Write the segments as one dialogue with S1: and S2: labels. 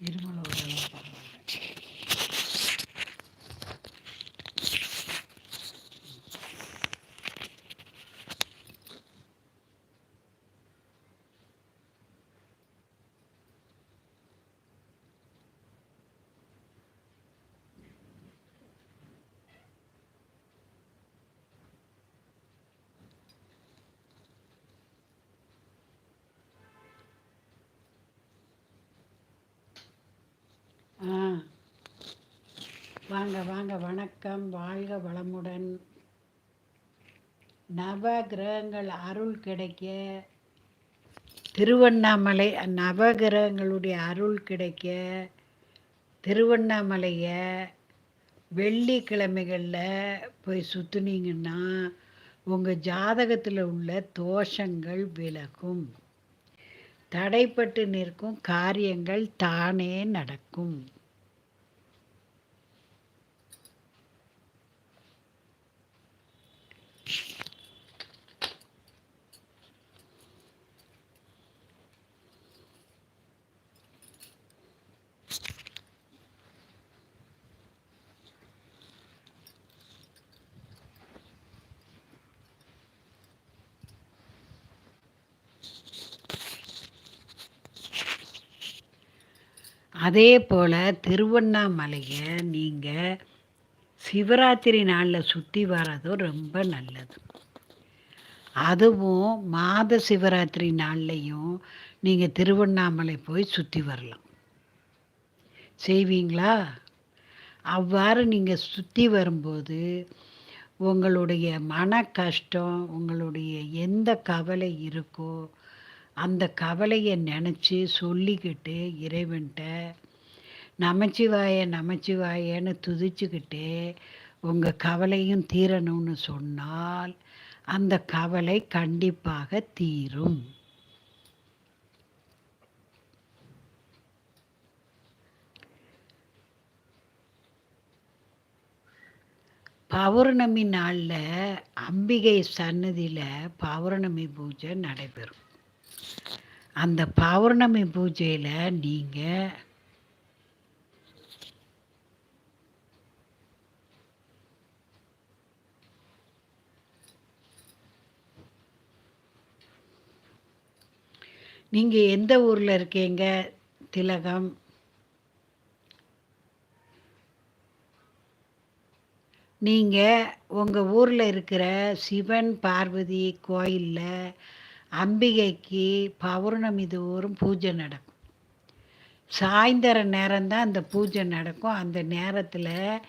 S1: இருமலோ வாங்க வாங்க வணக்கம். வாழ்க வளமுடன். நவ கிரகங்கள் அருள் கிடைக்க. திருவண்ணாமலை நவ கிரகங்களுடைய அருள் கிடைக்க. திருவண்ணாமலையை வெள்ளிக்கிழமைகளில் போய் சுற்றுனீங்கன்னா உங்கள் ஜாதகத்தில் உள்ள தோஷங்கள் விலகும். தடைப்பட்டு நிற்கும் காரியங்கள் தானே நடக்கும். அதே போல் திருவண்ணாமலையை நீங்கள் சிவராத்திரி நாளில் சுற்றி வர்றதும் ரொம்ப நல்லது. அதுவும் மாத சிவராத்திரி நாள்லையும் நீங்கள் திருவண்ணாமலை போய் சுற்றி வரலாம். செய்வீங்களா? அவ்வாறு நீங்கள் சுற்றி வரும்போது உங்களுடைய மன கஷ்டம் உங்களுடைய எந்த கவலை இருக்கோ அந்த கவலையை நினச்சி சொல்லிக்கிட்டு இறைவன்கிட்ட நமச்சிவாய நமச்சிவாயன்னு துதிச்சுக்கிட்டு உங்கள் கவலையும் தீரணும்னு சொன்னால் அந்த கவலை கண்டிப்பாக தீரும். பௌர்ணமி நாளில் அம்பிகை சன்னதியில் பௌர்ணமி பூஜை நடைபெறும். அந்த பௌர்ணமி பூஜையில் நீங்கள் நீங்கள் எந்த ஊரில் இருக்கீங்க? திலகம். நீங்கள் உங்கள் ஊரில் இருக்கிற சிவன் பார்வதி கோயிலில் அம்பிகைக்கு பௌர்ணமி தோறும் பூஜை நடக்கும். சாயந்தர நேரம்தான் அந்த பூஜை நடக்கும். அந்த நேரத்தில்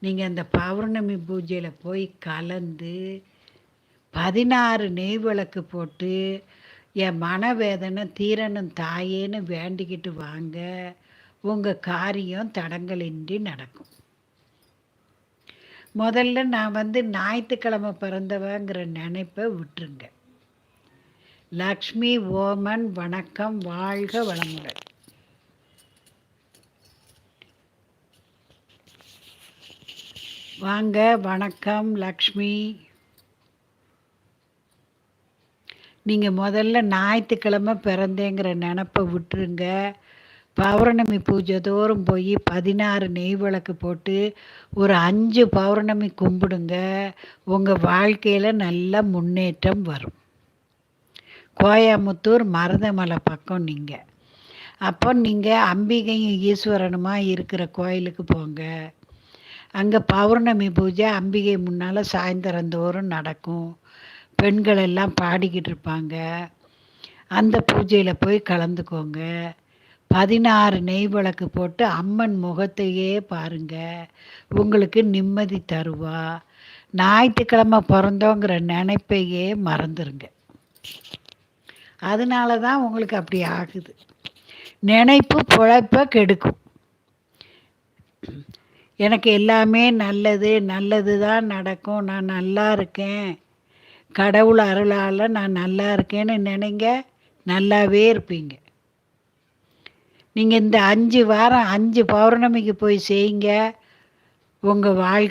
S1: நீங்கள் அந்த பௌர்ணமி பூஜையில் போய் கலந்து பதினாறு நெய் விளக்கு போட்டு என் மனவேதனை தீரணும் தாயேன்னு வேண்டிக்கிட்டு வாங்க. உங்கள் காரியம் தடங்கலின்றி நடக்கும். முதல்ல நான் வந்து ஞாயிற்றுக்கிழமை பிறந்தவங்கிற நினைப்பை விட்டுருங்க. லக்ஷ்மி ஓமன் வணக்கம் வாழ்க வளமுடன். வாங்க வணக்கம் லக்ஷ்மி. நீங்கள் முதல்ல ஞாயிற்றுக்கிழமை பிறந்தேங்கிற நினப்பை விட்டுருங்க. பௌர்ணமி பூஜை தோறும் போய் பதினாறு நெய் விளக்கு போட்டு ஒரு அஞ்சு பௌர்ணமி கும்பிடுங்க. உங்கள் வாழ்க்கையில் நல்ல முன்னேற்றம் வரும். கோயமுத்தூர் மருதமலை பக்கம் நீங்கள் அப்போ நீங்கள் அம்பிகையும் ஈஸ்வரனுமா இருக்கிற கோயிலுக்கு போங்க. அங்கே பௌர்ணமி பூஜை அம்பிகை முன்னால் சாயந்தரந்தோறும் நடக்கும். பெண்கள் எல்லாம் பாடிக்கிட்டு இருப்பாங்க. அந்த பூஜையில் போய் கலந்துக்கோங்க. பதினாறு நெய் விளக்கு போட்டு அம்மன் முகத்தையே பாருங்க. உங்களுக்கு நிம்மதி தருவா. ஞாயிற்றுக்கிழமை பிறந்தோங்கிற நினைப்பையே மறந்துருங்க. அதனால தான் உங்களுக்கு அப்படி ஆகுது. நினைப்பு பிழைப்பை கெடுக்கும். எனக்கு எல்லாமே நல்லது நல்லது தான் நடக்கும். நான் நல்லா இருக்கேன். கடவுள் அருளால் நான் நல்லா இருக்கேன்னு நினைங்க. நல்லாவே இருப்பீங்க. நீங்கள் இந்த அஞ்சு வாரம் அஞ்சு பௌர்ணமிக்கு போய் செய்யுங்க. உங்கள் வாழ்க்கை